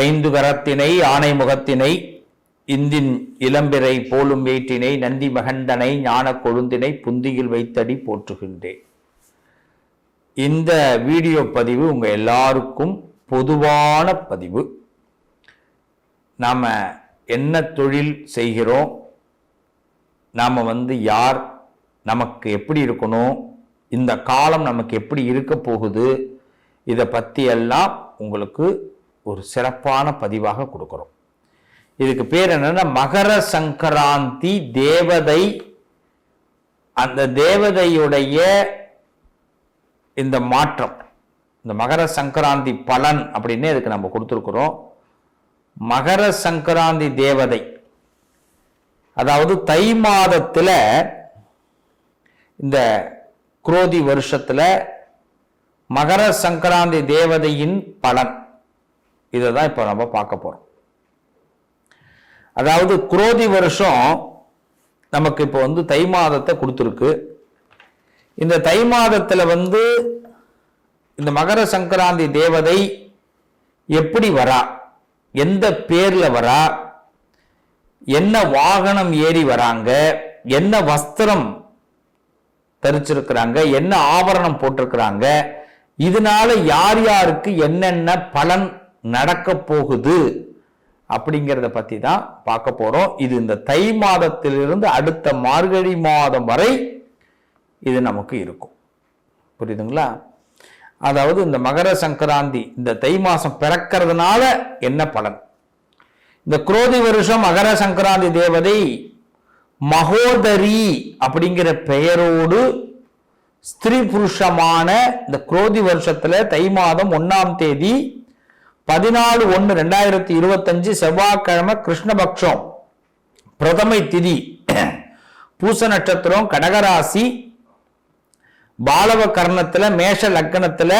ஐந்து கரத்தினை ஆணை முகத்தினை இந்தின் இளம்பிறை போலும் வேற்றினை நந்தி மகந்தனை ஞான கொழுந்தினை புந்தியில் வைத்தடி போற்றுகின்றேன். இந்த வீடியோ பதிவு உங்கள் எல்லாருக்கும் பொதுவான பதிவு. நாம் என்ன தொழில் செய்கிறோம்? நாம் வந்து யார்? நமக்கு எப்படி இருக்கணும்? இந்த காலம் நமக்கு எப்படி இருக்க போகுது? இதை பற்றியெல்லாம் உங்களுக்கு ஒரு சிறப்பான பதிவாக கொடுக்குறோம். இதுக்கு பேர் என்னன்னா மகர சங்கராந்தி தேவதை. அந்த தேவதையுடைய இந்த மாற்றம் இந்த மகர சங்கராந்தி பலன் அப்படின்னு இதுக்கு நம்ம கொடுத்துருக்குறோம். மகர சங்கராந்தி தேவதை. அதாவது தை மாதத்தில் இந்த குரோதி வருஷத்தில் மகர சங்கராந்தி தேவதையின் பலன். இதை தான் இப்போ நம்ம பார்க்க போறோம். அதாவது குரோதி வருஷம் நமக்கு இப்போ வந்து தை மாதத்தை கொடுத்துருக்கு. இந்த தை மாதத்தில் வந்து இந்த மகர சங்கராந்தி தேவதை எப்படி வரா? எந்த பேர்ல வரா? என்ன வாகனம் ஏறி வராங்க? என்ன வஸ்திரம் தரிச்சிருக்கிறாங்க? என்ன ஆபரணம் போட்டிருக்கிறாங்க? இதனால யார் யாருக்கு என்னென்ன பலன் நடக்க போகுது அப்படிங்கிறத பத்தி தான் பார்க்க போறோம். இது இந்த தை மாதத்திலிருந்து அடுத்த மார்கழி மாதம் வரை இது நமக்கு இருக்கும். புரியுதுங்களா? அதாவது இந்த மகர சங்கராந்தி இந்த தை மாசம் பிறக்கிறதுனால என்ன பலன்? இந்த குரோதி வருஷம் மகர சங்கராந்தி தேவதை மகோதரி அப்படிங்கிற பெயரோடு ஸ்திரீ புருஷமான இந்த குரோதி வருஷத்துல தை மாதம் ஒன்னாம் தேதி பதினாலு ஒன்று ரெண்டாயிரத்தி இருபத்தஞ்சு செவ்வாய்க்கிழமை கிருஷ்ணபக்ஷம் பிரதமை திதி பூச நட்சத்திரம் கடகராசி பாலவ கர்ணத்தில் மேஷ லக்கணத்தில்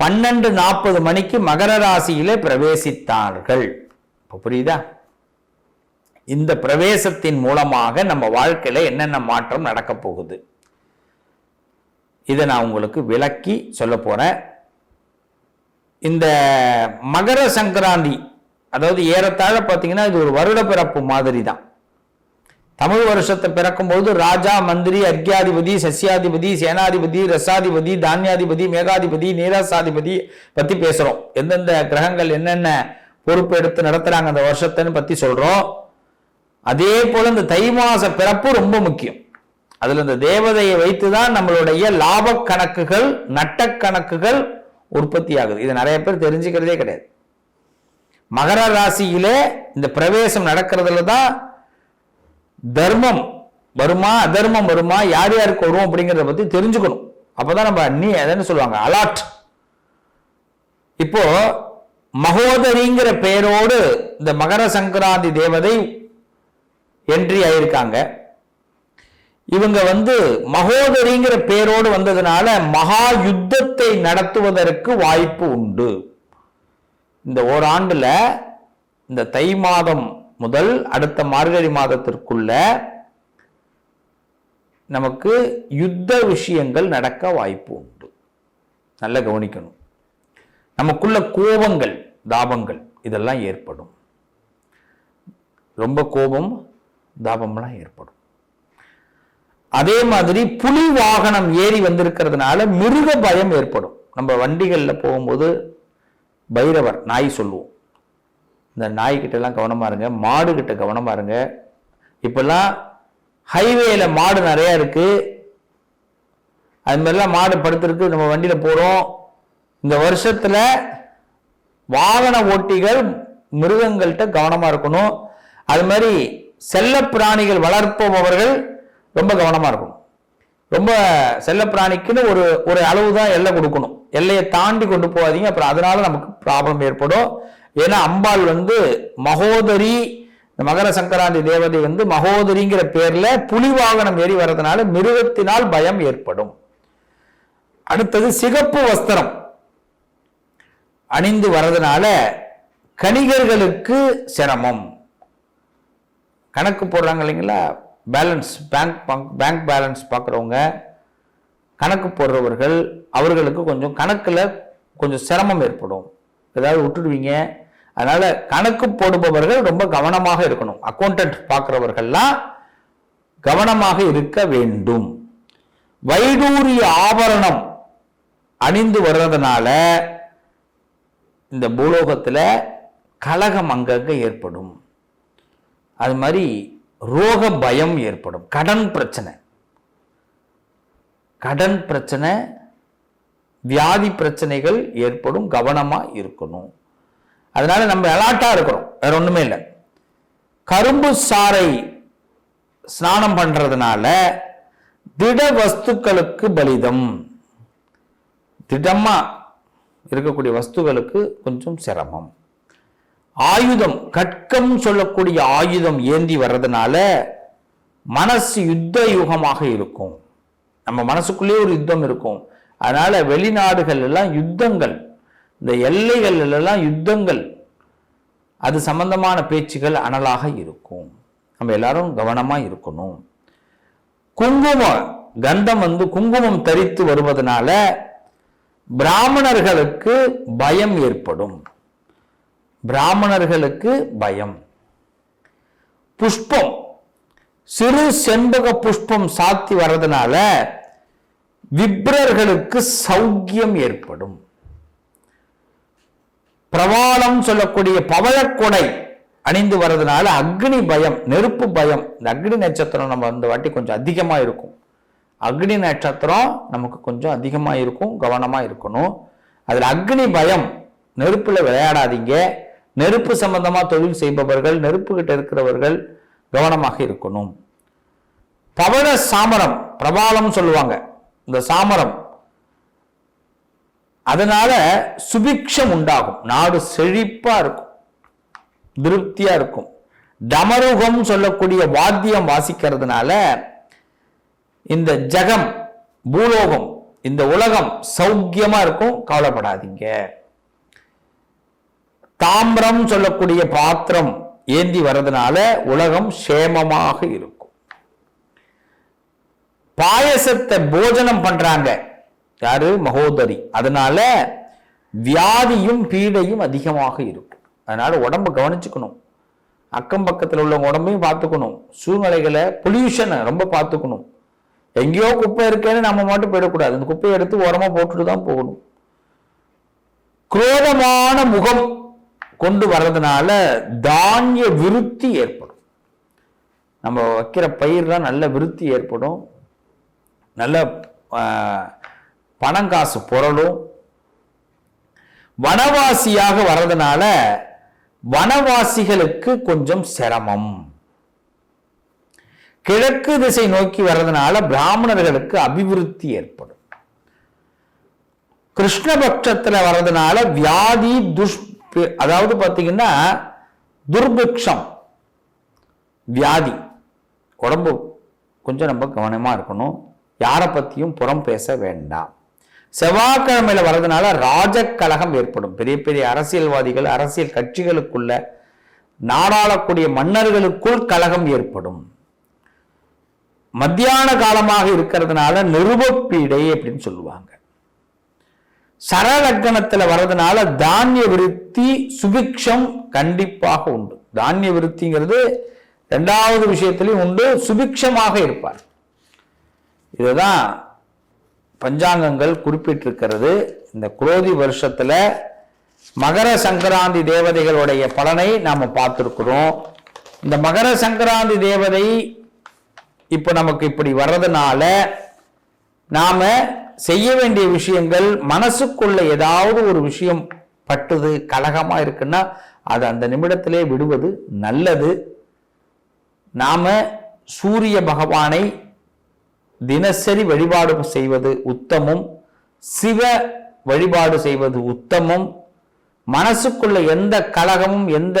பன்னெண்டு நாற்பது மணிக்கு மகர ராசியிலே பிரவேசித்தார்கள். இப்போ புரியுதா? இந்த பிரவேசத்தின் மூலமாக நம்ம வாழ்க்கையில என்னென்ன மாற்றம் நடக்க போகுது? இதை நான் உங்களுக்கு விளக்கி சொல்ல போறேன். இந்த மகர சங்கராந்தி அதாவது ஏறத்தாழ பார்த்தீங்கன்னா இது ஒரு வருட பிறப்பு மாதிரி தான் தமிழ் வருஷத்தை பிறக்கும்போது ராஜா மந்திரி அர்க்கியாதிபதி சசியாதிபதி சேனாதிபதி ரசாதிபதி தானியாதிபதி மேகாதிபதி நீராசாதிபதி பத்தி பேசுறோம். எந்தெந்த கிரகங்கள் என்னென்ன பொறுப்பு எடுத்து நடத்துறாங்க அந்த வருஷத்தைன்னு பத்தி சொல்றோம். அதே போல இந்த தை மாச பிறப்பு ரொம்ப முக்கியம். அதுல இந்த தேவதையை வைத்துதான் நம்மளுடைய லாப கணக்குகள் நட்ட கணக்குகள் உற்பத்தி ஆகுது இது நிறைய பேர் தெரிஞ்சுக்கிறதே கிடையாது. மகர ராசியிலே இந்த பிரவேசம் நடக்கிறதுல தான் தர்மம் வருமா அதர்மம் வருமா யார் யாருக்கு வரும் அப்படிங்கிறத பற்றி தெரிஞ்சுக்கணும். அப்பதான் நம்ம நீ எதுன்னு சொல்லுவாங்க அலாட் இப்போ மகோதரிங்கிற பெயரோடு இந்த மகர சங்கராந்தி தேவதை என்ட்ரி ஆயிருக்காங்க. இவங்க வந்து மகோதரிங்கிற பேரோடு வந்ததுனால மகா யுத்தத்தை நடத்துவதற்கு வாய்ப்பு உண்டு. இந்த ஓராண்டுல இந்த தை மாதம் முதல் அடுத்த மார்கழி மாதத்திற்குள்ள நமக்கு யுத்த விஷயங்கள் நடக்க வாய்ப்பு உண்டு. நல்லா கவனிக்கணும். நமக்குள்ள கோபங்கள் தாபங்கள் இதெல்லாம் ஏற்படும். ரொம்ப கோபம் தாபம்லாம் ஏற்படும். அதே மாதிரி புலி வாகனம் ஏறி வந்திருக்கிறதுனால மிருக பயம் ஏற்படும். நம்ம வண்டிகளில் போகும்போது பைரவர் நாய் சொல்லுவோம். இந்த நாய்கிட்ட எல்லாம் கவனமா இருங்க மாடு கிட்ட கவனமா இருங்க. இப்பெல்லாம் ஹைவேல மாடு நிறைய இருக்கு. அது மாதிரிலாம் மாடு படுத்திருக்கு நம்ம வண்டியில போறோம். இந்த வருஷத்துல வாகன ஓட்டிகள் மிருகங்கள்கிட்ட கவனமா இருக்கணும். அது மாதிரி செல்ல பிராணிகள் வளர்ப்பவர்கள் ரொம்ப கவனமாக இருக்கணும். ரொம்ப செல்லப்பிராணிக்குன்னு ஒரு ஒரு அளவு தான் எல்லை கொடுக்கணும். எல்லையை தாண்டி கொண்டு போகாதீங்க. அப்புறம் அதனால நமக்கு ப்ராப்ளம் ஏற்படும். ஏன்னா அம்பாள் வந்து மகோதரி இந்த மகர சங்கராந்தி தேவதை வந்து மகோதரிங்கிற பேர்ல புலி வாகனம் ஏறி வர்றதுனால மிருகத்தினால் பயம் ஏற்படும். அடுத்தது சிகப்பு வஸ்திரம் அணிந்து வர்றதுனால கணிகர்களுக்கு சிரமம். கணக்கு போடுறாங்க இல்லைங்களா? பேலன்ஸ் பேங்க் பேங்க் பேலன்ஸ் பார்க்குறவங்க கணக்கு போடுறவர்கள் அவர்களுக்கு கொஞ்சம் கணக்கில் கொஞ்சம் சிரமம் ஏற்படும். ஏதாவது விட்டுடுவீங்க. அதனால் கணக்கு போடுபவர்கள் ரொம்ப கவனமாக இருக்கணும். அக்கௌண்டன்ட் பார்க்குறவர்கள்லாம் கவனமாக இருக்க வேண்டும். வைடூரிய ஆபரணம் அணிந்து வர்றதுனால இந்த பூலோகத்தில் கலகம் அங்கங்க ஏற்படும். அது மாதிரி ரோக பயம் ஏற்படும். கடன் பிரச்சனை. கடன் பிரச்சனை வியாதி பிரச்சனைகள் ஏற்படும் கவனமாக இருக்கணும். அதனால நம்ம அலாட்டாக இருக்கிறோம் வேற ஒன்றுமே இல்லை. கரும்பு சாறை ஸ்நானம் பண்ணுறதுனால திட வஸ்துக்களுக்கு பலிதம். திடமாக இருக்கக்கூடிய வஸ்துகளுக்கு கொஞ்சம் சிரமம். ஆயுதம் கட்கம் சொல்லக்கூடிய ஆயுதம் ஏந்தி வர்றதுனால மனசு யுத்த யுகமாக இருக்கும். நம்ம மனசுக்குள்ளேயே ஒரு யுத்தம் இருக்கும். அதனால வெளிநாடுகள் எல்லாம் யுத்தங்கள் இந்த எல்லைகள் எல்லாம் யுத்தங்கள் அது சம்பந்தமான பேச்சுகள் அனலாக இருக்கும். நம்ம எல்லாரும் கவனமா இருக்கணும். குங்குமம் கந்தம் வந்து குங்குமம் தரித்து வருவதனால பிராமணர்களுக்கு பயம் ஏற்படும். பிராமணர்களுக்கு பயம். புஷ்பம். சிறு செண்பக புஷ்பம் சாத்தி வர்றதுனால விப்ரர்களுக்கு சௌக்கியம் ஏற்படும். பிரவாளம் சொல்லக்கூடிய பவழக்கொடை அணிந்து வர்றதுனால அக்னி பயம் நெருப்பு பயம். இந்த அக்னி நட்சத்திரம் நம்ம இந்த வாட்டி கொஞ்சம் அதிகமாக இருக்கும். அக்னி நட்சத்திரம் நமக்கு கொஞ்சம் அதிகமாக இருக்கும் கவனமாக இருக்கணும். அதில் அக்னி பயம் நெருப்பில் விளையாடாதீங்க. நெருப்பு சம்பந்தமாக தொழில் செய்பவர்கள் நெருப்பு கிட்ட இருக்கிறவர்கள் கவனமாக இருக்கணும். பவழ சாமரம் பிரபாலம் சொல்லுவாங்க. இந்த சாமரம். அதனால சுபிக்ஷம் உண்டாகும். நாடு செழிப்பா இருக்கும். திருப்தியா இருக்கும். டமருகம் சொல்லக்கூடிய வாத்தியம் வாசிக்கிறதுனால இந்த ஜகம் பூலோகம் இந்த உலகம் சௌக்கியமா இருக்கும். கவலைப்படாதீங்க. தாமிரம் சொல்லக்கூடிய பாத்திரம் ஏந்தி வர்றதுனால உலகம் சேமமாக இருக்கும். பாயசத்தை போஜனம் பண்றாங்க. யாரு? மகோதரி. அதனால வியாதியும் பீடையும் அதிகமாக இருக்கும். அதனால உடம்ப கவனிச்சுக்கணும். அக்கம் பக்கத்தில் உள்ளவங்க உடம்பையும் பார்த்துக்கணும். சூழ்நிலைகளை பொல்யூஷனை ரொம்ப பார்த்துக்கணும். எங்கேயோ குப்பை இருக்கேன்னு நம்ம மட்டும் போயிடக்கூடாது. அந்த குப்பையை எடுத்து உரமா போட்டுட்டு தான் போகணும். குரோதமான முகம். கொண்டு வர்றதுனால தானிய விருத்தி ஏற்படும். நம்ம வைக்கிற பயிர்லாம் நல்ல விருத்தி ஏற்படும். நல்ல பணம் காசு புரளும். வனவாசியாக வர்றதுனால வனவாசிகளுக்கு கொஞ்சம் சிரமம். கிழக்கு திசை நோக்கி வர்றதுனால பிராமணர்களுக்கு அபிவிருத்தி ஏற்படும். கிருஷ்ணபட்சத்தில் வர்றதுனால வியாதி துஷ் அதாவது பார்த்தீங்கன்னா துர்பிக்ஷம் வியாதி. உடம்பு கொஞ்சம் நம்ம கவனமா இருக்கணும். யாரை பற்றியும் புறம் பேச வேண்டாம். செவ்வாய்க்கிழமையில் வர்றதுனால ராஜக்கழகம் ஏற்படும். பெரிய பெரிய அரசியல்வாதிகள் அரசியல் கட்சிகளுக்குள்ள நாடாளக்கூடிய மன்னர்களுக்குள் கலகம் ஏற்படும். மத்தியான காலமாக இருக்கிறதுனால நிருபப்பீடை அப்படின்னு சொல்லுவாங்க. சரலக்கணத்தில் வர்றதுனால தானிய விருத்தி சுபிக்ஷம் கண்டிப்பாக உண்டு. தானிய விருத்திங்கிறது ரெண்டாவது விஷயத்திலையும் உண்டு சுபிக்ஷமாக இருப்பார். இதுதான் பஞ்சாங்கங்கள் குறிப்பிட்டிருக்கிறது. இந்த குரோதி வருஷத்தில் மகர சங்கராந்தி தேவதைகளுடைய பலனை நாம் பார்த்துருக்குறோம். இந்த மகர சங்கராந்தி தேவதை இப்போ நமக்கு இப்படி வர்றதுனால நாம் செய்ய வேண்டிய விஷயங்கள் மனசுக்குள்ள ஏதாவது ஒரு விஷயம் பட்டுது கலகமாக இருக்குன்னா அது அந்த நிமிடத்திலே விடுவது நல்லது. நாம் சூரிய பகவானை தினசரி வழிபாடு செய்வது உத்தமும். சிவ வழிபாடு செய்வது உத்தமும். மனசுக்குள்ள எந்த கலகமும் எந்த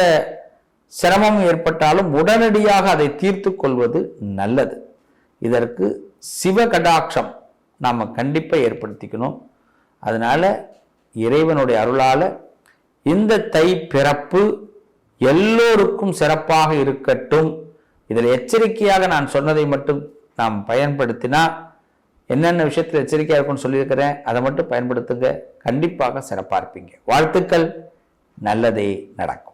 சிரமமும் ஏற்பட்டாலும் உடனடியாக அதை தீர்த்து கொள்வது நல்லது. இதற்கு சிவ கடாட்சம் நாம் கண்டிப்பாக ஏற்படுத்திக்கணும். அதனால் இறைவனுடைய அருளால் இந்த தை பிறப்பு எல்லோருக்கும் சிறப்பாக இருக்கட்டும். இதில் எச்சரிக்கையாக நான் சொன்னதை மட்டும் நாம் பயன்படுத்தினா என்னென்ன விஷயத்தில் எச்சரிக்கையாக இருக்கும்னு சொல்லியிருக்கிறேன். அதை மட்டும் பயன்படுத்துங்க. கண்டிப்பாக சிறப்பாக இருப்பீங்க வாழ்த்துக்கள். நல்லதே நடக்கும்.